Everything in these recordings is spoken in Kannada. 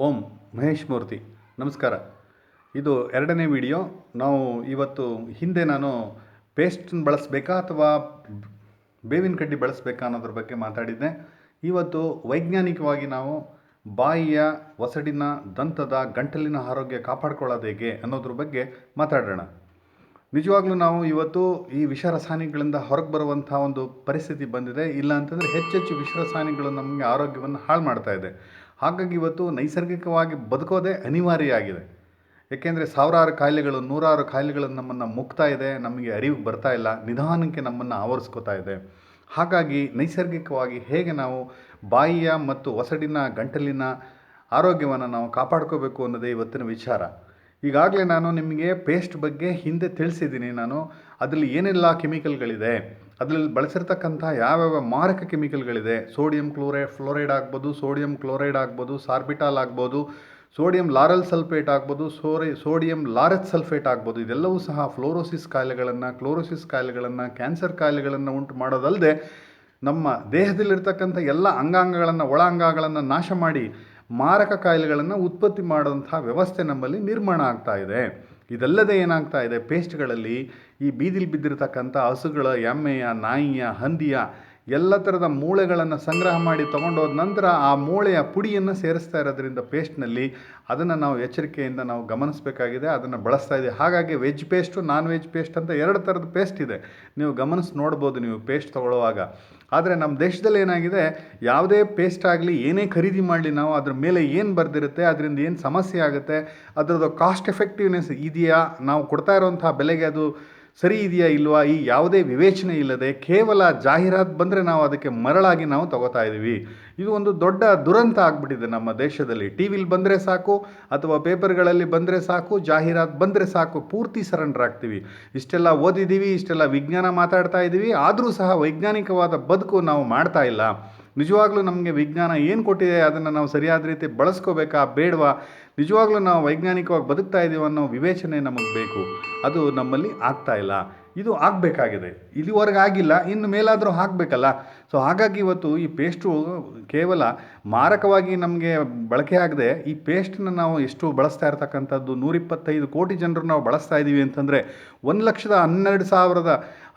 ಓಂ ಮಹೇಶ್ ಮೂರ್ತಿ. ನಮಸ್ಕಾರ. ಇದು ಎರಡನೇ ವಿಡಿಯೋ. ನಾವು ಇವತ್ತು ಹಿಂದೆ ನಾನು ಪೇಸ್ಟನ್ನು ಬಳಸಬೇಕಾ ಅಥವಾ ಬೇವಿನ ಕಡ್ಡಿ ಬಳಸಬೇಕಾ ಅನ್ನೋದ್ರ ಬಗ್ಗೆ ಮಾತಾಡಿದ್ದೆ. ಇವತ್ತು ವೈಜ್ಞಾನಿಕವಾಗಿ ನಾವು ಬಾಯಿಯ ಒಸಡಿನ ದಂತದ ಗಂಟಲಿನ ಆರೋಗ್ಯ ಕಾಪಾಡ್ಕೊಳ್ಳೋದು ಹೇಗೆ ಅನ್ನೋದ್ರ ಬಗ್ಗೆ ಮಾತಾಡೋಣ. ನಿಜವಾಗ್ಲೂ ನಾವು ಇವತ್ತು ಈ ವಿಷ ರಸಾಯನಿಗಳಿಂದ ಹೊರಗೆ ಬರುವಂಥ ಒಂದು ಪರಿಸ್ಥಿತಿ ಬಂದಿದೆ. ಇಲ್ಲ ಅಂತಂದರೆ ಹೆಚ್ಚೆಚ್ಚು ವಿಷ ರಸಾಯನಿಗಳು ನಮಗೆ ಆರೋಗ್ಯವನ್ನು ಹಾಳು ಮಾಡ್ತಾ ಇದೆ. ಹಾಗಾಗಿ ಇವತ್ತು ನೈಸರ್ಗಿಕವಾಗಿ ಬದುಕೋದೇ ಅನಿವಾರ್ಯ ಆಗಿದೆ ಏಕೆಂದರೆ ಸಾವಿರಾರು ಕಾಯಿಲೆಗಳು ನೂರಾರು ಕಾಯಿಲೆಗಳು ನಮ್ಮನ್ನು ಮುಕ್ತಾ ಇದೆ, ನಮಗೆ ಅರಿವು ಬರ್ತಾ ಇಲ್ಲ, ನಿಧಾನಕ್ಕೆ ನಮ್ಮನ್ನು ಆವರಿಸ್ಕೋತಾ ಇದೆ. ಹಾಗಾಗಿ ನೈಸರ್ಗಿಕವಾಗಿ ಹೇಗೆ ನಾವು ಬಾಯಿಯ ಮತ್ತು ಒಸಡಿನ, ಗಂಟಲಿನ ಆರೋಗ್ಯವನ್ನು ನಾವು ಕಾಪಾಡ್ಕೋಬೇಕು ಅನ್ನೋದೇ ಇವತ್ತಿನ ವಿಚಾರ. ಈಗಾಗಲೇ ನಾನು ನಿಮಗೆ ಪೇಸ್ಟ್ ಬಗ್ಗೆ ಹಿಂದೆ ತಿಳಿಸಿದ್ದೀನಿ. ನಾನು ಅದರಲ್ಲಿ ಏನೆಲ್ಲ ಕೆಮಿಕಲ್ಗಳಿದೆ ಅದರಲ್ಲಿ ಬಳಸಿರ್ತಕ್ಕಂಥ ಯಾವ್ಯಾವ ಮಾರಕ ಕೆಮಿಕಲ್ಗಳಿದೆ? ಸೋಡಿಯಂ ಕ್ಲೋರೈ, ಫ್ಲೋರೈಡ್ ಆಗ್ಬೋದು, ಸೋಡಿಯಂ ಕ್ಲೋರೈಡ್ ಆಗ್ಬೋದು, ಸಾರ್ಬಿಟಾಲ್ ಆಗ್ಬೋದು, ಸೋಡಿಯಂ ಲಾರಲ್ ಸಲ್ಫೇಟ್ ಆಗ್ಬೋದು, ಸೋರಿ, ಸೋಡಿಯಂ ಲಾರೆತ್ ಸಲ್ಫೇಟ್ ಆಗ್ಬೋದು, ಇದೆಲ್ಲವೂ ಸಹ ಫ್ಲೋರೋಸಿಸ್ ಕಾಯಿಲೆಗಳನ್ನು, ಕ್ಲೋರೋಸಿಸ್ ಕಾಯಿಲೆಗಳನ್ನು, ಕ್ಯಾನ್ಸರ್ ಕಾಯಿಲೆಗಳನ್ನು ಉಂಟು ಮಾಡೋದಲ್ಲದೆ ನಮ್ಮ ದೇಹದಲ್ಲಿರ್ತಕ್ಕಂಥ ಎಲ್ಲ ಅಂಗಾಂಗಗಳನ್ನು ಒಳ ಅಂಗಾಂಗಗಳನ್ನು ನಾಶ ಮಾಡಿ ಮಾರಕ ಕಾಯಿಲೆಗಳನ್ನು ಉತ್ಪತ್ತಿ ಮಾಡುವಂಥ ವ್ಯವಸ್ಥೆ ನಮ್ಮಲ್ಲಿ ನಿರ್ಮಾಣ ಆಗ್ತಾ ಇದೆ. ಇದಲ್ಲದೆ ಏನಾಗ್ತಾ ಇದೆ? ಪೇಸ್ಟ್ಗಳಲ್ಲಿ ಈ ಬೀದಿಲಿ ಬಿದ್ದಿರತಕ್ಕಂಥ ಹಸುಗಳ ಎಮ್ಮೆಯ ನಾಯಿಯ ಹಂದಿಯ ಎಲ್ಲ ಥರದ ಮೂಳೆಗಳನ್ನು ಸಂಗ್ರಹ ಮಾಡಿ ತೊಗೊಂಡೋದ ನಂತರ ಆ ಮೂಳೆಯ ಪುಡಿಯನ್ನು ಸೇರಿಸ್ತಾ ಇರೋದ್ರಿಂದ ಪೇಸ್ಟ್ನಲ್ಲಿ ಅದನ್ನು ನಾವು ಎಚ್ಚರಿಕೆಯಿಂದ ನಾವು ಗಮನಿಸಬೇಕಾಗಿದೆ, ಅದನ್ನು ಬಳಸ್ತಾ ಇದೆ ಹಾಗಾಗಿ veg paste non veg paste ಅಂತ ಎರಡು ಥರದ ಪೇಸ್ಟ್ ಇದೆ. ನೀವು ಗಮನಿಸಿ ನೋಡ್ಬೋದು ನೀವು ಪೇಸ್ಟ್ ತೊಗೊಳ್ಳುವಾಗ. ಆದರೆ ನಮ್ಮ ದೇಶದಲ್ಲಿ ಏನಾಗಿದೆ, ಯಾವುದೇ ಪೇಸ್ಟ್ ಆಗಲಿ ಏನೇ ಖರೀದಿ ಮಾಡಲಿ ನಾವು ಅದ್ರ ಮೇಲೆ ಏನು ಬರೆದಿರುತ್ತೆ, ಅದರಿಂದ ಏನು ಸಮಸ್ಯೆ ಆಗುತ್ತೆ, ಅದರದ್ದು ಕಾಸ್ಟ್ ಎಫೆಕ್ಟಿವ್ನೆಸ್ ಇದೆಯಾ, ನಾವು ಕೊಡ್ತಾ ಇರೋಂಥ ಬೆಲೆಗೆ ಅದು ಸರಿ ಇದೆಯಾ ಇಲ್ವಾ? ಈ ಯಾವುದೇ ವಿವೇಚನೆ ಇಲ್ಲದೆ ಕೇವಲ ಜಾಹೀರಾತು ಬಂದರೆ ನಾವು ಅದಕ್ಕೆ ಮರಳಾಗಿ ನಾವು ತಗೋತಾ ಇದ್ದೀವಿ ಇದು ಒಂದು ದೊಡ್ಡ ದುರಂತ ಆಗಿಬಿಟ್ಟಿದೆ ನಮ್ಮ ದೇಶದಲ್ಲಿ. ಟಿ ವಿಲಿ ಬಂದರೆ ಸಾಕು, ಅಥವಾ ಪೇಪರ್ಗಳಲ್ಲಿ ಬಂದರೆ ಸಾಕು, ಜಾಹೀರಾತು ಬಂದರೆ ಸಾಕು, ಪೂರ್ತಿ ಸರೆಂಡರ್ ಆಗ್ತೀವಿ. ಇಷ್ಟೆಲ್ಲ ಓದಿದ್ದೀವಿ ಇಷ್ಟೆಲ್ಲ ವಿಜ್ಞಾನ ಮಾತಾಡ್ತಾ ಇದ್ದೀವಿ ಆದರೂ ಸಹ ವೈಜ್ಞಾನಿಕವಾದ ಬದುಕು ನಾವು ಮಾಡ್ತಾ ಇಲ್ಲ. ನಿಜವಾಗ್ಲೂ ನಮಗೆ ವಿಜ್ಞಾನ ಏನು ಕೊಟ್ಟಿದೆ ಅದನ್ನು ನಾವು ಸರಿಯಾದ ರೀತಿ ಬಳಸ್ಕೋಬೇಕಾ ಬೇಡವಾ? ನಿಜವಾಗ್ಲೂ ನಾವು ವೈಜ್ಞಾನಿಕವಾಗಿ ಬದುಕ್ತಾ ಇದ್ದೀವಿ ಅನ್ನೋ ವಿವೇಚನೆ ನಮಗೆ ಬೇಕು. ಅದು ನಮ್ಮಲ್ಲಿ ಆಗ್ತಾ ಇಲ್ಲ. ಇದು ಆಗಬೇಕಾಗಿದೆ. ಇಲ್ಲಿವರೆಗೆ ಆಗಿಲ್ಲ, ಇನ್ನು ಮೇಲಾದರೂ ಆಗಬೇಕಲ್ಲ ಸೊ ಹಾಗಾಗಿ ಇವತ್ತು ಈ ಪೇಸ್ಟು ಕೇವಲ ಮಾರಕವಾಗಿ ನಮಗೆ ಬಳಕೆ ಆಗದೆ, ಈ ಪೇಸ್ಟನ್ನ ನಾವು ಎಷ್ಟು ಬಳಸ್ತಾ ಇರ್ತಕ್ಕಂಥದ್ದು, ನೂರಿಪ್ಪತ್ತೈದು ಕೋಟಿ ಜನರು ನಾವು ಬಳಸ್ತಾ ಇದ್ದೀವಿ ಅಂತಂದರೆ, ಒಂದು ಲಕ್ಷದ ಹನ್ನೆರಡು ಸಾವಿರದ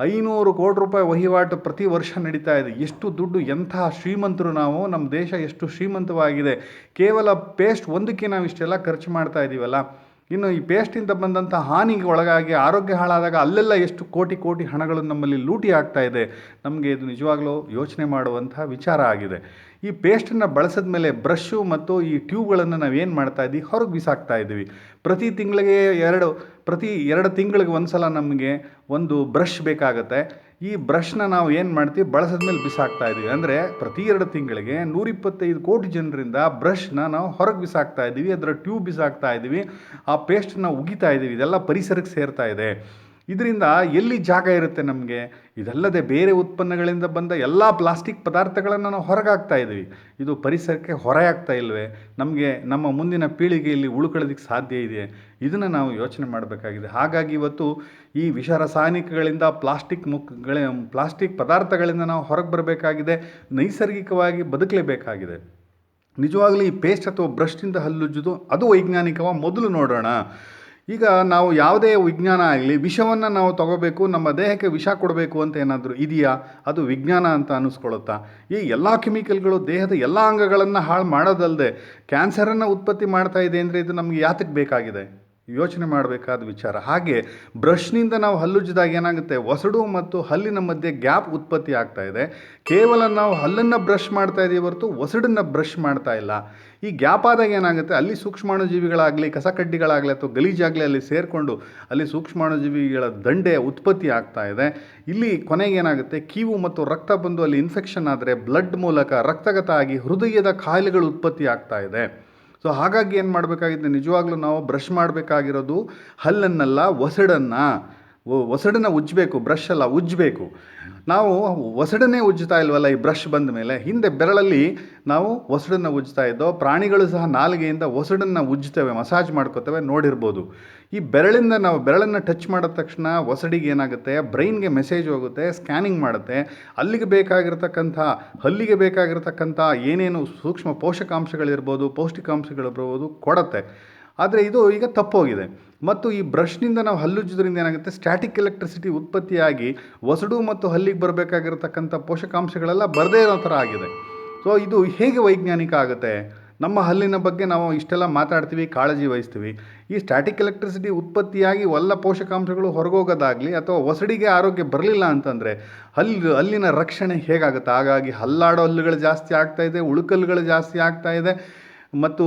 ಐನೂರು ಕೋಟಿ ರೂಪಾಯಿ ವಹಿವಾಟು ಪ್ರತಿ ವರ್ಷ ನಡೀತಾ ಇದೆ. ಎಷ್ಟು ದುಡ್ಡು, ಎಂಥ ಶ್ರೀಮಂತರು ನಾವು ನಮ್ಮ ದೇಶ ಎಷ್ಟು ಶ್ರೀಮಂತವಾಗಿದೆ. ಕೇವಲ ಪೇಸ್ಟ್ ಒಂದಕ್ಕೆ ನಾವು ಇಷ್ಟೆಲ್ಲ ಖರ್ಚು ಮಾಡ್ತಾ ಇದ್ದೀವಲ್ಲ ಇನ್ನು ಈ ಪೇಸ್ಟಿಂದ ಬಂದಂಥ ಹಾನಿಗೆ ಒಳಗಾಗಿ ಆರೋಗ್ಯ ಹಾಳಾದಾಗ ಅಲ್ಲೆಲ್ಲ ಎಷ್ಟು ಕೋಟಿ ಕೋಟಿ ಹಣಗಳು ನಮ್ಮಲ್ಲಿ ಲೂಟಿ ಆಗ್ತಾ ಇದೆ, ನಮಗೆ ಇದು ನಿಜವಾಗ್ಲೂ ಯೋಚನೆ ಮಾಡುವಂಥ ವಿಚಾರ ಆಗಿದೆ. ಈ ಪೇಸ್ಟನ್ನು ಬಳಸಿದ ಮೇಲೆ ಬ್ರಷ್ಷು ಮತ್ತು ಈ ಟ್ಯೂಬ್ಗಳನ್ನು ನಾವು ಏನು ಮಾಡ್ತಾ ಇದ್ದೀವಿ? ಹೊರಗೆ ಬಿಸಾಕ್ತಾ ಇದ್ದೀವಿ. ಪ್ರತಿ ತಿಂಗಳಿಗೆ ಎರಡು, ಪ್ರತಿ ಎರಡು ತಿಂಗಳಿಗೆ ಒಂದು ಸಲ ನಮಗೆ ಒಂದು ಬ್ರಷ್ ಬೇಕಾಗುತ್ತೆ. ಈ ಬ್ರಷ್ನ ನಾವು ಏನು ಮಾಡ್ತೀವಿ? ಬಳಸಿದ ಮೇಲೆ ಬಿಸಾಕ್ತಾ ಇದ್ದೀವಿ ಅಂದರೆ ಪ್ರತಿ ಎರಡು ತಿಂಗಳಿಗೆ ನೂರಿಪ್ಪತ್ತೈದು ಕೋಟಿ ಜನರಿಂದ ಬ್ರಷ್ನ ನಾವು ಹೊರಗೆ ಬಿಸಾಕ್ತಾ ಇದ್ದೀವಿ ಅದರ ಟ್ಯೂಬ್ ಬಿಸಾಕ್ತಾ ಇದ್ದೀವಿ ಆ ಪೇಸ್ಟ್ನ ಉಗಿತಾ ಇದ್ದೀವಿ ಇದೆಲ್ಲ ಪರಿಸರಕ್ಕೆ ಸೇರ್ತಾ ಇದೆ. ಇದರಿಂದ ಎಲ್ಲಿ ಜಾಗ ಇರುತ್ತೆ ನಮಗೆ? ಇದಲ್ಲದೆ ಬೇರೆ ಉತ್ಪನ್ನಗಳಿಂದ ಬಂದ ಎಲ್ಲ ಪ್ಲಾಸ್ಟಿಕ್ ಪದಾರ್ಥಗಳನ್ನು ನಾವು ಹೊರಗಾಗ್ತಾ ಇದ್ದೀವಿ. ಇದು ಪರಿಸರಕ್ಕೆ ಹೊರೆಯಾಗ್ತಾ ಇಲ್ವೇ? ನಮಗೆ ನಮ್ಮ ಮುಂದಿನ ಪೀಳಿಗೆಯಲ್ಲಿ ಉಳ್ಕೊಳ್ಳೋದಕ್ಕೆ ಸಾಧ್ಯ ಇದೆ ಇದನ್ನು ನಾವು ಯೋಚನೆ ಮಾಡಬೇಕಾಗಿದೆ. ಹಾಗಾಗಿ ಇವತ್ತು ಈ ವಿಷ ರಾಸಾಯನಿಕಗಳಿಂದ ಪ್ಲಾಸ್ಟಿಕ್ ಮುಖಗಳ ಪ್ಲಾಸ್ಟಿಕ್ ಪದಾರ್ಥಗಳಿಂದ ನಾವು ಹೊರಗೆ ಬರಬೇಕಾಗಿದೆ. ನೈಸರ್ಗಿಕವಾಗಿ ಬದುಕಲೇಬೇಕಾಗಿದೆ. ನಿಜವಾಗಲೂ ಈ ಪೇಸ್ಟ್ ಅಥವಾ ಬ್ರಷ್ನಿಂದ ಹಲ್ಲುಜ್ಜೋದು ಅದು ವೈಜ್ಞಾನಿಕವಾಗಿ ಮೊದಲು ನೋಡೋಣ. ಈಗ ನಾವು ಯಾವುದೇ ವಿಜ್ಞಾನ ಆಗಲಿ, ವಿಷವನ್ನು ನಾವು ತಗೋಬೇಕು, ನಮ್ಮ ದೇಹಕ್ಕೆ ವಿಷ ಕೊಡಬೇಕು ಅಂತ ಏನಾದರೂ ಇದೆಯಾ? ಅದು ವಿಜ್ಞಾನ ಅಂತ ಅನ್ನಿಸ್ಕೊಳುತ್ತಾ ಈ ಎಲ್ಲ ಕೆಮಿಕಲ್ಗಳು ದೇಹದ ಎಲ್ಲ ಅಂಗಗಳನ್ನು ಹಾಳು ಮಾಡೋದಲ್ಲದೆ ಕ್ಯಾನ್ಸರನ್ನು ಉತ್ಪತ್ತಿ ಮಾಡ್ತಾ ಇದೆ ಅಂದರೆ ಇದು ನಮಗೆ ಯಾತಕ್ಕೆ ಬೇಕಾಗಿದೆ? ಯೋಚನೆ ಮಾಡಬೇಕಾದ ವಿಚಾರ. ಹಾಗೆ ಬ್ರಷ್ನಿಂದ ನಾವು ಹಲ್ಲುಜ್ಜಿದಾಗ ಏನಾಗುತ್ತೆ? ಒಸಡು ಮತ್ತು ಹಲ್ಲಿನ ಮಧ್ಯೆ ಗ್ಯಾಪ್ ಉತ್ಪತ್ತಿ ಆಗ್ತಾ ಇದೆ. ಕೇವಲ ನಾವು ಹಲ್ಲನ್ನು ಬ್ರಷ್ ಮಾಡ್ತಾ ಇದ್ದೀವಿ ಹೊರತು ಒಸಡನ್ನು ಬ್ರಷ್ ಮಾಡ್ತಾ ಇಲ್ಲ. ಈ ಗ್ಯಾಪ್ ಆದಾಗ ಏನಾಗುತ್ತೆ? ಅಲ್ಲಿ ಸೂಕ್ಷ್ಮಾಣುಜೀವಿಗಳಾಗಲಿ ಕಸಕಡ್ಡಿಗಳಾಗಲಿ ಅಥವಾ ಗಲೀಜಾಗಲಿ ಅಲ್ಲಿ ಸೇರಿಕೊಂಡು ಅಲ್ಲಿ ಸೂಕ್ಷ್ಮಾಣುಜೀವಿಗಳ ದಂಡೆ ಉತ್ಪತ್ತಿ ಆಗ್ತಾ ಇದೆ. ಇಲ್ಲಿ ಕೊನೆಗೆ ಏನಾಗುತ್ತೆ? ಕೀವು ಮತ್ತು ರಕ್ತ ಬಂದು ಅಲ್ಲಿ ಇನ್ಫೆಕ್ಷನ್ ಆದರೆ ಬ್ಲಡ್ ಮೂಲಕ ರಕ್ತಗತ ಆಗಿ ಹೃದಯದ ಕಾಯಿಲೆಗಳು ಉತ್ಪತ್ತಿ ಆಗ್ತಾ ಇದೆ. ಸೊ ಹಾಗಾಗಿ ಏನು ಮಾಡಬೇಕಾಗಿತ್ತು? ನಿಜವಾಗ್ಲೂ ನಾವು ಬ್ರಷ್ ಮಾಡಬೇಕಾಗಿರೋದು ಹಲ್ಲನ್ನಲ್ಲ ಒಸಡನ್ನು. ಒಸಡನ್ನ ಉಜ್ಜಬೇಕು ಬ್ರಷ್ ಅಲ್ಲ ಉಜ್ಜಬೇಕು. ನಾವು ಒಸಡನ್ನೇ ಉಜ್ಜುತ್ತಾ ಇಲ್ವಲ್ಲ ಈ ಬ್ರಷ್ ಬಂದ ಮೇಲೆ, ಹಿಂದೆ ಬೆರಳಲ್ಲಿ ನಾವು ಒಸಡನ್ನು ಉಜ್ಜ್ತಾ ಇದ್ದೋ, ಪ್ರಾಣಿಗಳು ಸಹ ನಾಲಿಗೆಯಿಂದ ಒಸಡನ್ನು ಉಜ್ಜುತ್ತವೆ ಮಸಾಜ್ ಮಾಡ್ಕೋತೇವೆ ನೋಡಿರ್ಬೋದು. ಈ ಬೆರಳಿಂದ ನಾವು ಬೆರಳನ್ನು ಟಚ್ ಮಾಡಿದ ತಕ್ಷಣ ಒಸಡಿಗೆ ಏನಾಗುತ್ತೆ? ಬ್ರೈನ್ಗೆ ಮೆಸೇಜ್ ಹೋಗುತ್ತೆ ಸ್ಕ್ಯಾನಿಂಗ್ ಮಾಡುತ್ತೆ. ಅಲ್ಲಿಗೆ ಬೇಕಾಗಿರ್ತಕ್ಕಂಥ, ಹಲ್ಲಿಗೆ ಬೇಕಾಗಿರ್ತಕ್ಕಂಥ ಏನೇನು ಸೂಕ್ಷ್ಮ ಪೋಷಕಾಂಶಗಳಿರ್ಬೋದು ಪೌಷ್ಟಿಕಾಂಶಗಳಿರ್ಬೋದು ಕೊಡುತ್ತೆ. ಆದರೆ ಇದು ಈಗ ತಪ್ಪೋಗಿದೆ. ಮತ್ತು ಈ ಬ್ರಷ್ನಿಂದ ನಾವು ಹಲ್ಲುಜ್ಜೋದ್ರಿಂದ ಏನಾಗುತ್ತೆ? ಸ್ಟ್ಯಾಟಿಕ್ ಎಲೆಕ್ಟ್ರಿಸಿಟಿ ಉತ್ಪತ್ತಿಯಾಗಿ ಒಸಡು ಮತ್ತು ಹಲ್ಲಿಗೆ ಬರಬೇಕಾಗಿರ್ತಕ್ಕಂಥ ಪೋಷಕಾಂಶಗಳೆಲ್ಲ ಬರದೇ ಇರೋ ಥರ ಆಗಿದೆ. ಸೊ ಇದು ಹೇಗೆ ವೈಜ್ಞಾನಿಕ ಆಗುತ್ತೆ? ನಮ್ಮ ಹಲ್ಲಿನ ಬಗ್ಗೆ ನಾವು ಇಷ್ಟೆಲ್ಲ ಮಾತಾಡ್ತೀವಿ, ಕಾಳಜಿ ವಹಿಸ್ತೀವಿ. ಈ ಸ್ಟ್ಯಾಟಿಕ್ ಎಲೆಕ್ಟ್ರಿಸಿಟಿ ಉತ್ಪತ್ತಿಯಾಗಿ ಎಲ್ಲ ಪೋಷಕಾಂಶಗಳು ಹೊರಗೋಗೋದಾಗಲಿ ಅಥವಾ ಒಸಡಿಗೆ ಆರೋಗ್ಯ ಬರಲಿಲ್ಲ ಅಂತಂದರೆ ಹಲ್ಲು ಹಲ್ಲಿನ ರಕ್ಷಣೆ ಹೇಗಾಗುತ್ತೆ? ಹಾಗಾಗಿ ಹಲ್ಲಾಡೋ ಹಲ್ಲುಗಳು ಜಾಸ್ತಿ ಆಗ್ತಾ ಇದೆ, ಉಳುಕಲ್ಲುಗಳು ಜಾಸ್ತಿ ಆಗ್ತಾ ಇದೆ. ಮತ್ತು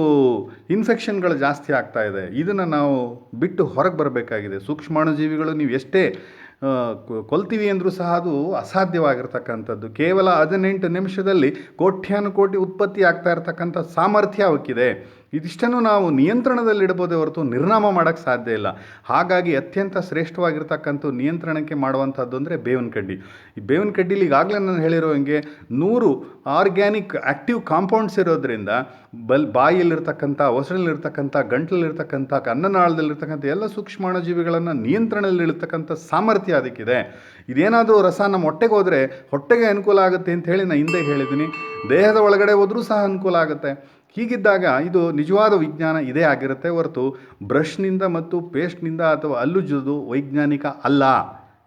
ಇನ್ಫೆಕ್ಷನ್ಗಳು ಜಾಸ್ತಿ ಆಗ್ತಾ ಇದೆ. ಇದನ್ನು ನಾವು ಬಿಟ್ಟು ಹೊರಗೆ ಬರಬೇಕಾಗಿದೆ. ಸೂಕ್ಷ್ಮಾಣುಜೀವಿಗಳು ನೀವು ಎಷ್ಟೇ ಕೊಲ್ತೀವಿ ಅಂದರೂ ಸಹ ಅದು ಅಸಾಧ್ಯವಾಗಿರ್ತಕ್ಕಂಥದ್ದು. ಕೇವಲ ಹದಿನೆಂಟು ನಿಮಿಷದಲ್ಲಿ ಕೋಟ್ಯಾನುಕೋಟಿ ಉತ್ಪತ್ತಿ ಆಗ್ತಾ ಇರತಕ್ಕಂಥ ಸಾಮರ್ಥ್ಯ ಅವಕ್ಕಿದೆ. ಇದಿಷ್ಟನ್ನು ನಾವು ನಿಯಂತ್ರಣದಲ್ಲಿಡ್ಬೋದೇ ಹೊರತು ನಿರ್ನಾಮ ಮಾಡೋಕ್ಕೆ ಸಾಧ್ಯ ಇಲ್ಲ. ಹಾಗಾಗಿ ಅತ್ಯಂತ ಶ್ರೇಷ್ಠವಾಗಿರ್ತಕ್ಕಂಥ ನಿಯಂತ್ರಣಕ್ಕೆ ಮಾಡುವಂಥದ್ದು ಅಂದರೆ ಬೇವಿನ ಕಡ್ಡಿ. ಈ ಬೇವಿನ ಕಡ್ಡಿಲಿ ಈಗಾಗಲೇ ನಾನು ಹೇಳಿರೋ ಹಂಗೆ ನೂರು ಆರ್ಗ್ಯಾನಿಕ್ ಆ್ಯಕ್ಟಿವ್ ಕಾಂಪೌಂಡ್ಸ್ ಇರೋದ್ರಿಂದ ಬಲ್ ಬಾಯಿಯಲ್ಲಿರ್ತಕ್ಕಂಥ, ಹೊಸಳಲ್ಲಿರ್ತಕ್ಕಂಥ, ಗಂಟಲಲ್ಲಿರ್ತಕ್ಕಂಥ ಅನ್ನನಾಳದಲ್ಲಿರ್ತಕ್ಕಂಥ ಎಲ್ಲ ಸೂಕ್ಷ್ಮಾಣುಜೀವಿಗಳನ್ನು ನಿಯಂತ್ರಣದಲ್ಲಿರ್ತಕ್ಕಂಥ ಸಾಮರ್ಥ್ಯ ಅದಕ್ಕಿದೆ. ಇದೇನಾದರೂ ರಸ ನಮ್ಮ ಹೊಟ್ಟೆಗೆ ಹೋದರೆ ಹೊಟ್ಟೆಗೆ ಅನುಕೂಲ ಆಗುತ್ತೆ ಅಂತ ಹೇಳಿ ನಾನು ಹಿಂದೆ ಹೇಳಿದ್ದೀನಿ. ದೇಹದ ಒಳಗಡೆ ಹೋದರೂ ಸಹ ಅನುಕೂಲ ಆಗುತ್ತೆ. ಹೀಗಿದ್ದಾಗ ಇದು ನಿಜವಾದ ವಿಜ್ಞಾನ ಇದೇ ಆಗಿರುತ್ತೆ ಹೊರತು ಬ್ರಷ್ನಿಂದ ಮತ್ತು ಪೇಸ್ಟ್ನಿಂದ ಅಥವಾ ಅಲ್ಲುಜ್ಜೋದು ವೈಜ್ಞಾನಿಕ ಅಲ್ಲ.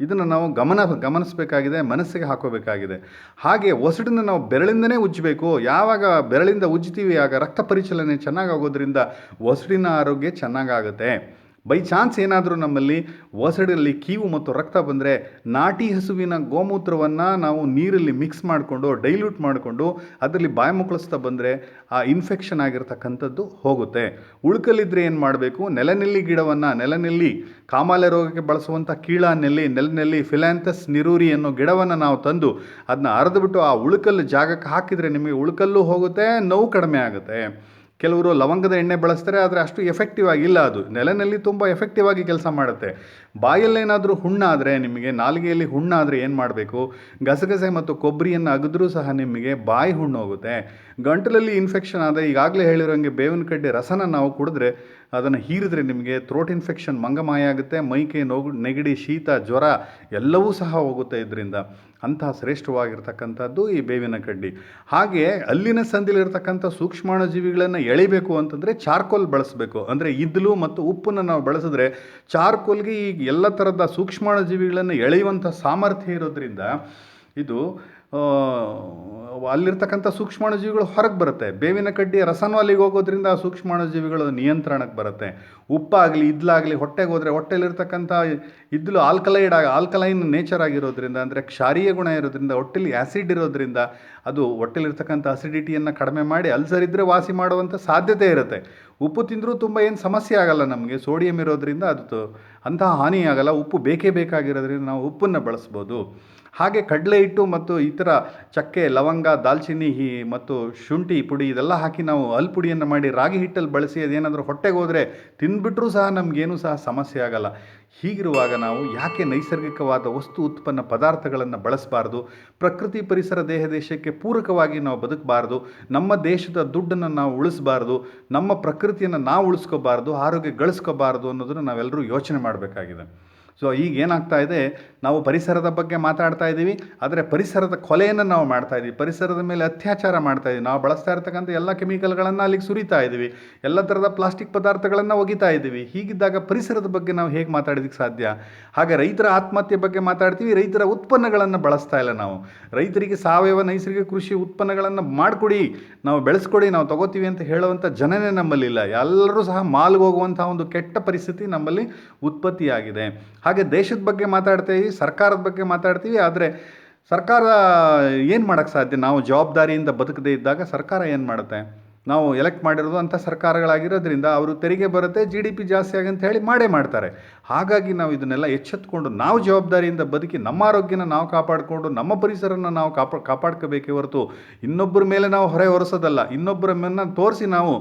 ಇದನ್ನು ನಾವು ಗಮನ, ಗಮನಿಸಬೇಕಾಗಿದೆ, ಮನಸ್ಸಿಗೆ ಹಾಕೋಬೇಕಾಗಿದೆ. ಹಾಗೆ ಒಸಡನ್ನು ನಾವು ಬೆರಳಿಂದನೇ ಉಜ್ಜಬೇಕು. ಯಾವಾಗ ಬೆರಳಿಂದ ಉಜ್ಜ್ತೀವಿ ಆಗ ರಕ್ತ ಪರಿಚಲನೆ ಚೆನ್ನಾಗಾಗೋದ್ರಿಂದ ಒಸಡಿನ ಆರೋಗ್ಯ ಚೆನ್ನಾಗಾಗುತ್ತೆ. ಬೈ ಚಾನ್ಸ್ ಏನಾದರೂ ನಮ್ಮಲ್ಲಿ ಒಸಡಲ್ಲಿ ಕೀವು ಮತ್ತು ರಕ್ತ ಬಂದರೆ ನಾಟಿ ಹಸುವಿನ ಗೋಮೂತ್ರವನ್ನು ನಾವು ನೀರಲ್ಲಿ ಮಿಕ್ಸ್ ಮಾಡಿಕೊಂಡು ಡೈಲ್ಯೂಟ್ ಮಾಡಿಕೊಂಡು ಅದರಲ್ಲಿ ಬಾಯಿ ಮುಕ್ಕಳಿಸ್ತಾ ಬಂದರೆ ಆ ಇನ್ಫೆಕ್ಷನ್ ಆಗಿರ್ತಕ್ಕಂಥದ್ದು ಹೋಗುತ್ತೆ. ಉಳ್ಕಲ್ಲಿದ್ರೆ ಏನು ಮಾಡಬೇಕು? ನೆಲನೆಲ್ಲಿ ಗಿಡವನ್ನು, ನೆಲನೆಲ್ಲಿ ಕಾಮಾಲೆ ರೋಗಕ್ಕೆ ಬಳಸುವಂಥ ಕೀಳ ನೆಲ್ಲಿ ನೆಲನೆಲ್ಲಿ ಫಿಲ್ಯಾಂಥಸ್ ನಿರೂರಿ ಅನ್ನೋ ಗಿಡವನ್ನು ನಾವು ತಂದು ಅದನ್ನ ಅರೆದುಬಿಟ್ಟು ಆ ಉಳುಕಲ್ಲು ಜಾಗಕ್ಕೆ ಹಾಕಿದರೆ ನಿಮಗೆ ಉಳುಕಲ್ಲು ಹೋಗುತ್ತೆ, ನೋವು ಕಡಿಮೆ ಆಗುತ್ತೆ. ಕೆಲವರು ಲವಂಗದ ಎಣ್ಣೆ ಬಳಸ್ತಾರೆ, ಆದರೆ ಅಷ್ಟು ಎಫೆಕ್ಟಿವ್ ಆಗಿಲ್ಲ ಅದು. ನೆಲನಲ್ಲಿ ತುಂಬ ಎಫೆಕ್ಟಿವ್ ಆಗಿ ಕೆಲಸ ಮಾಡುತ್ತೆ. ಬಾಯಲ್ಲೇನಾದರೂ ಹುಣ್ಣಾದರೆ ನಿಮಗೆ, ನಾಲಿಗೆಯಲ್ಲಿ ಹುಣ್ಣಾದರೆ ಏನು ಮಾಡಬೇಕು? ಗಸಗಸೆ ಮತ್ತು ಕೊಬ್ಬರಿಯನ್ನು ಅಗದ್ರೂ ಸಹ ನಿಮಗೆ ಬಾಯಿ ಹುಣ್ಣು ಹೋಗುತ್ತೆ. ಗಂಟಲಲ್ಲಿ ಇನ್ಫೆಕ್ಷನ್ ಆದರೆ ಈಗಾಗಲೇ ಹೇಳಿರೋಂಗೆ ಬೇವಿನ ಕಡ್ಡಿ ರಸನ ನಾವು ಕುಡಿದ್ರೆ ಅದನ್ನು ಹೀರಿದ್ರೆ ನಿಮಗೆ ಥ್ರೋಟ್ ಇನ್ಫೆಕ್ಷನ್ ಮಂಗಮಾಯ ಆಗುತ್ತೆ, ಮೈಕೈ ನೋವು, ನೆಗಡಿ, ಶೀತ, ಜ್ವರ ಎಲ್ಲವೂ ಸಹ ಹೋಗುತ್ತೆ ಇದರಿಂದ. ಅಂತಹ ಶ್ರೇಷ್ಠವಾಗಿರ್ತಕ್ಕಂಥದ್ದು ಈ ಬೇವಿನ ಕಡ್ಡಿ. ಹಾಗೆ ಅಲ್ಲಿನ ಸಂದಿಲಿರ್ತಕ್ಕಂಥ ಸೂಕ್ಷ್ಮಾಣುಜೀವಿಗಳನ್ನು ಎಳಿಬೇಕು ಅಂತಂದರೆ ಚಾರ್ಕೋಲ್ ಬಳಸಬೇಕು. ಅಂದರೆ ಇದ್ಲು ಮತ್ತು ಉಪ್ಪನ್ನು ನಾವು ಬಳಸಿದ್ರೆ ಚಾರ್ಕೋಲ್ಗೆ ಈ ಎಲ್ಲ ಥರದ ಸೂಕ್ಷ್ಮಾಣುಜೀವಿಗಳನ್ನು ಎಳೆಯುವಂಥ ಸಾಮರ್ಥ್ಯ ಇರೋದ್ರಿಂದ ಇದು ಅಲ್ಲಿರ್ತಕ್ಕಂಥ ಸೂಕ್ಷ್ಮಾಣುಜೀವಿಗಳು ಹೊರಗೆ ಬರುತ್ತೆ. ಬೇವಿನ ಕಡ್ಡಿ ರಸನೂ ಅಲ್ಲಿಗೆ ಹೋಗೋದ್ರಿಂದ ಆ ಸೂಕ್ಷ್ಮಾಣುಜೀವಿಗಳು ನಿಯಂತ್ರಣಕ್ಕೆ ಬರುತ್ತೆ. ಉಪ್ಪಾಗಲಿ, ಇದ್ಲಾಗಲಿ, ಹೊಟ್ಟೆಗೆ ಹೋದರೆ ಹೊಟ್ಟೆಲಿರ್ತಕ್ಕಂಥ ಇದ್ಲು ಆಲ್ಕಲೈಡ್ ಆಗ, ಆಲ್ಕಲೈನ್ ನೇಚರ್ ಆಗಿರೋದ್ರಿಂದ ಅಂದರೆ ಕ್ಷಾರೀಯ ಗುಣ ಇರೋದ್ರಿಂದ ಹೊಟ್ಟೆಲಿ ಆ್ಯಸಿಡ್ ಇರೋದ್ರಿಂದ ಅದು ಹೊಟ್ಟೆಲಿರ್ತಕ್ಕಂಥ ಅಸಿಡಿಟಿಯನ್ನು ಕಡಿಮೆ ಮಾಡಿ ಅಲ್ಸರ್ ಇದ್ದರೆ ವಾಸಿ ಮಾಡುವಂಥ ಸಾಧ್ಯತೆ ಇರುತ್ತೆ. ಉಪ್ಪು ತಿಂದರೂ ತುಂಬ ಏನು ಸಮಸ್ಯೆ ಆಗಲ್ಲ ನಮಗೆ. ಸೋಡಿಯಂ ಇರೋದ್ರಿಂದ ಅದು ಅಂತಹ ಹಾನಿ ಉಪ್ಪು ಬೇಕೇ ಬೇಕಾಗಿರೋದ್ರಿಂದ ನಾವು ಉಪ್ಪನ್ನು ಬಳಸ್ಬೋದು. ಹಾಗೆ ಕಡಲೆ ಹಿಟ್ಟು ಮತ್ತು ಇತರ ಚಕ್ಕೆ, ಲವಂಗ, ದಾಲ್ಚಿನ್ನಿ ಮತ್ತು ಶುಂಠಿ, ಪುಡಿ ಇದೆಲ್ಲ ಹಾಕಿ ನಾವು ಅಲ್ಪುಡಿಯನ್ನು ಮಾಡಿ ರಾಗಿ ಹಿಟ್ಟಲ್ಲಿ ಬಳಸಿ ಅದೇನಾದರೂ ಹೊಟ್ಟೆಗೆ ಹೋದರೆ ತಿಂದುಬಿಟ್ರೂ ಸಹ ನಮಗೇನೂ ಸಹ ಸಮಸ್ಯೆ ಆಗಲ್ಲ. ಹೀಗಿರುವಾಗ ನಾವು ಯಾಕೆ ನೈಸರ್ಗಿಕವಾದ ವಸ್ತು ಉತ್ಪನ್ನ ಪದಾರ್ಥಗಳನ್ನು ಬಳಸಬಾರ್ದು? ಪ್ರಕೃತಿ ಪರಿಸರ ದೇಹ ದೇಶಕ್ಕೆ ಪೂರಕವಾಗಿ ನಾವು ಬದುಕಬಾರ್ದು. ನಮ್ಮ ದೇಶದ ದುಡ್ಡನ್ನು ನಾವು ಉಳಿಸಬಾರ್ದು. ನಮ್ಮ ಪ್ರಕೃತಿಯನ್ನು ನಾವು ಉಳಿಸ್ಕೋಬಾರ್ದು. ಆರೋಗ್ಯ ಗಳಿಸ್ಕೋಬಾರ್ದು ಅನ್ನೋದನ್ನು ನಾವೆಲ್ಲರೂ ಯೋಚನೆ ಮಾಡಬೇಕಾಗಿದೆ. ಸೊ ಈಗ ಏನಾಗ್ತಾ ಇದೆ? ನಾವು ಪರಿಸರದ ಬಗ್ಗೆ ಮಾತಾಡ್ತಾ ಇದ್ದೀವಿ, ಆದರೆ ಪರಿಸರದ ಕೊಲೆಯನ್ನು ನಾವು ಮಾಡ್ತಾ ಇದ್ದೀವಿ. ಪರಿಸರದ ಮೇಲೆ ಅತ್ಯಾಚಾರ ಮಾಡ್ತಾ ಇದ್ದೀವಿ. ನಾವು ಬಳಸ್ತಾ ಇರ್ತಕ್ಕಂಥ ಎಲ್ಲ ಕೆಮಿಕಲ್ಗಳನ್ನು ಅಲ್ಲಿಗೆ ಸುರಿತಾ ಇದ್ದೀವಿ. ಎಲ್ಲ ಥರದ ಪ್ಲಾಸ್ಟಿಕ್ ಪದಾರ್ಥಗಳನ್ನು ಒಗಿತಾ ಇದ್ದೀವಿ. ಹೀಗಿದ್ದಾಗ ಪರಿಸರದ ಬಗ್ಗೆ ನಾವು ಹೇಗೆ ಮಾತಾಡೋದಕ್ಕೆ ಸಾಧ್ಯ? ಹಾಗೆ ರೈತರ ಆತ್ಮಹತ್ಯೆ ಬಗ್ಗೆ ಮಾತಾಡ್ತೀವಿ. ರೈತರ ಉತ್ಪನ್ನಗಳನ್ನು ಬಳಸ್ತಾ ಇಲ್ಲ ನಾವು. ರೈತರಿಗೆ ಸಾವಯವ ನೈಸರ್ಗಿಕ ಕೃಷಿ ಉತ್ಪನ್ನಗಳನ್ನು ಮಾಡಿಕೊಡಿ, ನಾವು ಬೆಳೆಸ್ಕೊಡಿ, ನಾವು ತಗೋತೀವಿ ಅಂತ ಹೇಳುವಂಥ ಜನನೇ ನಮ್ಮಲ್ಲಿಲ್ಲ ಎಲ್ಲರೂ ಸಹ ಮಾಲ್ಗೆ ಹೋಗುವಂಥ ಒಂದು ಕೆಟ್ಟ ಪರಿಸ್ಥಿತಿ ನಮ್ಮಲ್ಲಿ ಉತ್ಪತ್ತಿಯಾಗಿದೆ. ಹಾಗೆ ದೇಶದ ಬಗ್ಗೆ ಮಾತಾಡ್ತೀವಿ ಸರ್ಕಾರದ ಬಗ್ಗೆ ಮಾತಾಡ್ತೀವಿ, ಆದರೆ ಸರ್ಕಾರ ಏನು ಮಾಡೋಕ್ಕೆ ಸಾಧ್ಯ? ನಾವು ಜವಾಬ್ದಾರಿಯಿಂದ ಬದುಕದೇ ಇದ್ದಾಗ ಸರ್ಕಾರ ಏನು ಮಾಡುತ್ತೆ? ನಾವು ಎಲೆಕ್ಟ್ ಮಾಡಿರೋದು ಅಂಥ ಸರ್ಕಾರಗಳಾಗಿರೋದ್ರಿಂದ ಅವರು ತೆರಿಗೆ ಬರುತ್ತೆ ಜಿ ಡಿ ಪಿ ಜಾಸ್ತಿ ಆಗಂತ ಹೇಳಿ ಮಾಡೇ ಮಾಡ್ತಾರೆ. ಹಾಗಾಗಿ ನಾವು ಇದನ್ನೆಲ್ಲ ಎಚ್ಚೆತ್ಕೊಂಡು ನಾವು ಜವಾಬ್ದಾರಿಯಿಂದ ಬದುಕಿ ನಮ್ಮ ಆರೋಗ್ಯನ ನಾವು ಕಾಪಾಡಿಕೊಂಡು, ನಮ್ಮ ಪರಿಸರನ ನಾವು ಕಾಪಾ, ಕಾಪಾಡ್ಕೋಬೇಕೇ ಹೊರತು ಇನ್ನೊಬ್ಬರ ಮೇಲೆ ನಾವು ಹೊರೆ ಹೊರಿಸೋದಲ್ಲ ಇನ್ನೊಬ್ಬರ ಮೇಲೆ ತೋರಿಸಿ ನಾವು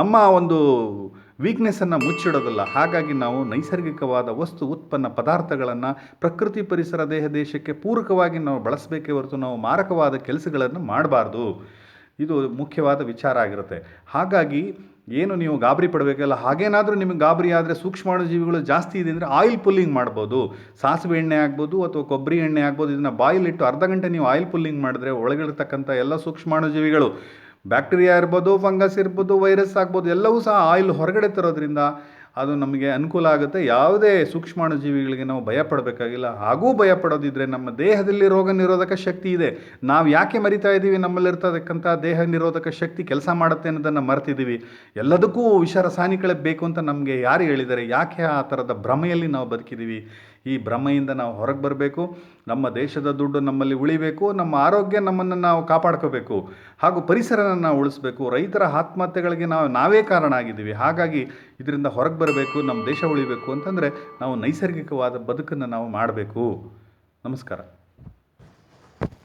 ನಮ್ಮ ಒಂದು ವೀಕ್ನೆಸ್ಸನ್ನು ಮುಚ್ಚಿಡೋದಿಲ್ಲ. ಹಾಗಾಗಿ ನಾವು ನೈಸರ್ಗಿಕವಾದ ವಸ್ತು, ಉತ್ಪನ್ನ, ಪದಾರ್ಥಗಳನ್ನು ಪ್ರಕೃತಿ ಪರಿಸರ, ದೇಹ, ದೇಶಕ್ಕೆ ಪೂರಕವಾಗಿ ನಾವು ಬಳಸಬೇಕೇ ಹೊರತು ನಾವು ಮಾರಕವಾದ ಕೆಲಸಗಳನ್ನು ಮಾಡಬಾರ್ದು. ಇದು ಮುಖ್ಯವಾದ ವಿಚಾರ ಆಗಿರುತ್ತೆ. ಹಾಗಾಗಿ ಏನು ನೀವು ಗಾಬರಿ ಪಡಬೇಕಲ್ಲ, ಹಾಗೇನಾದರೂ ನಿಮಗೆ ಗಾಬರಿ ಆದರೆ ಸೂಕ್ಷ್ಮಾಣುಜೀವಿಗಳು ಜಾಸ್ತಿ ಇದೆ ಅಂದರೆ ಆಯಿಲ್ ಪುಲ್ಲಿಂಗ್ ಮಾಡ್ಬೋದು. ಸಾಸಿವೆ ಎಣ್ಣೆ ಆಗ್ಬೋದು ಅಥವಾ ಕೊಬ್ಬರಿ ಎಣ್ಣೆ ಆಗ್ಬೋದು, ಇದನ್ನು ಬಾಯಿಲಿಟ್ಟು ಅರ್ಧ ಗಂಟೆ ನೀವು ಆಯಿಲ್ ಪುಲ್ಲಿಂಗ್ ಮಾಡಿದ್ರೆ ಒಳಗಿರ್ತಕ್ಕಂಥ ಎಲ್ಲ ಸೂಕ್ಷ್ಮಾಣುಜೀವಿಗಳು ಬ್ಯಾಕ್ಟೀರಿಯಾ ಇರ್ಬೋದು, ಫಂಗಸ್ ಇರ್ಬೋದು, ವೈರಸ್ ಆಗ್ಬೋದು, ಎಲ್ಲವೂ ಸಹ ಆಯಿಲ್ ಹೊರಗಡೆ ತರೋದ್ರಿಂದ ಅದು ನಮಗೆ ಅನುಕೂಲ ಆಗುತ್ತೆ. ಯಾವುದೇ ಸೂಕ್ಷ್ಮಾಣುಜೀವಿಗಳಿಗೆ ನಾವು ಭಯ ಪಡಬೇಕಾಗಿಲ್ಲ. ಹಾಗೂ ಭಯ ಪಡೋದಿದ್ರೆ ನಮ್ಮ ದೇಹದಲ್ಲಿ ರೋಗ ನಿರೋಧಕ ಶಕ್ತಿ ಇದೆ. ನಾವು ಯಾಕೆ ಮರಿತಾ ಇದ್ದೀವಿ ನಮ್ಮಲ್ಲಿರ್ತಕ್ಕಂಥ ದೇಹ ನಿರೋಧಕ ಶಕ್ತಿ ಕೆಲಸ ಮಾಡುತ್ತೆ ಅನ್ನೋದನ್ನು ಮರ್ತಿದ್ದೀವಿ. ಎಲ್ಲದಕ್ಕೂ ವಿಷ ಬೇಕು ಅಂತ ನಮಗೆ ಯಾರು ಹೇಳಿದ್ದಾರೆ? ಯಾಕೆ ಆ ಥರದ ಭ್ರಮೆಯಲ್ಲಿ ನಾವು ಬದುಕಿದ್ದೀವಿ? ಈ ಭ್ರಮೆಯಿಂದ ನಾವು ಹೊರಗೆ ಬರಬೇಕು. ನಮ್ಮ ದೇಶದ ದುಡ್ಡು ನಮ್ಮಲ್ಲಿ ಉಳಿಬೇಕು. ನಮ್ಮ ಆರೋಗ್ಯ ನಮ್ಮನ್ನು ನಾವು ಕಾಪಾಡ್ಕೋಬೇಕು. ಹಾಗೂ ಪರಿಸರನ ಉಳಿಸ್ಬೇಕು. ರೈತರ ಆತ್ಮಹತ್ಯೆಗಳಿಗೆ ನಾವು, ನಾವೇ ಕಾರಣ ಆಗಿದ್ದೀವಿ. ಹಾಗಾಗಿ ಇದರಿಂದ ಹೊರಗೆ ಬರಬೇಕು ನಮ್ಮ ದೇಶ ಉಳಿಬೇಕು ಅಂತಂದರೆ ನಾವು ನೈಸರ್ಗಿಕವಾದ ಬದುಕನ್ನು ನಾವು ಮಾಡಬೇಕು. ನಮಸ್ಕಾರ.